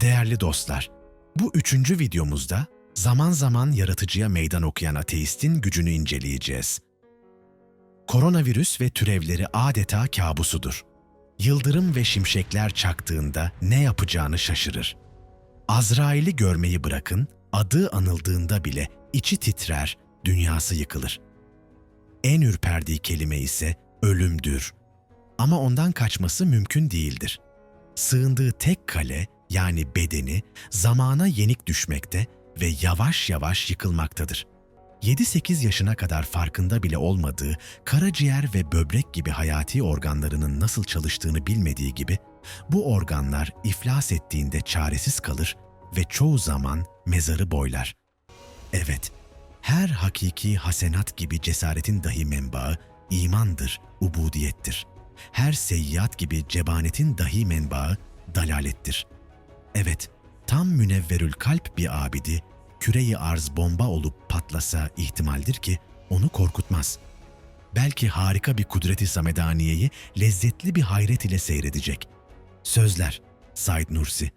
Değerli dostlar, bu üçüncü videomuzda zaman zaman yaratıcıya meydan okuyan ateistin gücünü inceleyeceğiz. Koronavirüs ve türevleri adeta kabusudur. Yıldırım ve şimşekler çaktığında ne yapacağını şaşırır. Azrail'i görmeyi bırakın, adı anıldığında bile içi titrer, dünyası yıkılır. En ürperdiği kelime ise ölümdür. Ama ondan kaçması mümkün değildir. Sığındığı tek kale yani bedeni zamana yenik düşmekte ve yavaş yavaş yıkılmaktadır. 7-8 yaşına kadar farkında bile olmadığı karaciğer ve böbrek gibi hayati organlarının nasıl çalıştığını bilmediği gibi bu organlar iflas ettiğinde çaresiz kalır ve çoğu zaman mezarı boylar. Evet, her hakiki hasenat gibi cesaretin dahi menbaı imandır, ubudiyettir. Her seyyat gibi cebanetin dahi menbaı dalalettir. Evet, tam münevverül kalp bir abidi, küreyi arz bomba olup patlasa ihtimaldir ki onu korkutmaz. Belki harika bir kudreti samedaniyeyi lezzetli bir hayret ile seyredecek. Sözler Said Nursi